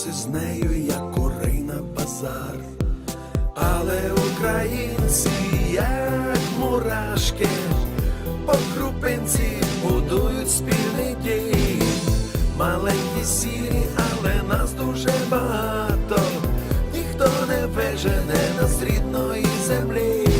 нас із нею, як курей на базар. Але українці, як мурашки, по крупинці будують спільний дім. Маленькі сірі, але нас дуже багато. Ніхто не вижене нас з рідної землі.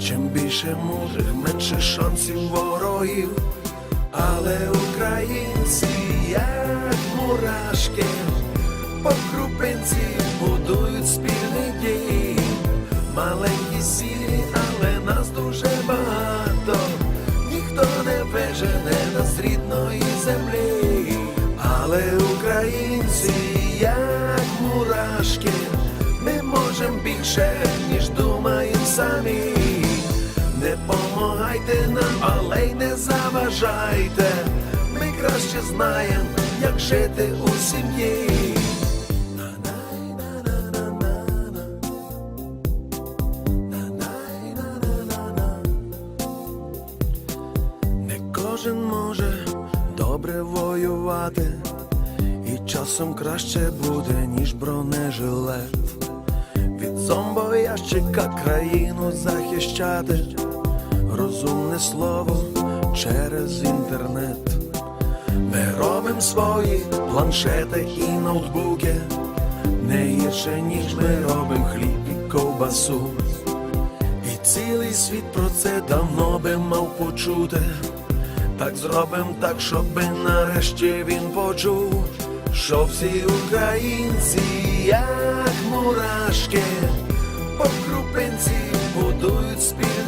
Чим більше мудрих, менше шансів ворогів. Але українці, як мурашки, по крупинці будують спільний дім. Маленькі сірі, але нас дуже багато. Ніхто не вижене нас рідної землі. Але українці, як мурашки, ми можемо більше, ніж але й не заважайте. Ми краще знаємо, як жити у сім'ї. Не кожен може добре воювати, і часом краще буде, ніж бронежилет. Від зомбоящика країну захищати, розумне слово через інтернет. Ми робимо свої планшети і ноутбуки, не гірше, ніж ми робимо хліб і ковбасу. І цілий світ про це давно би мав почути. Так зробим так, щоби нарешті він почув, що всі українці, як мурашки, по крупинці будують спільний дім.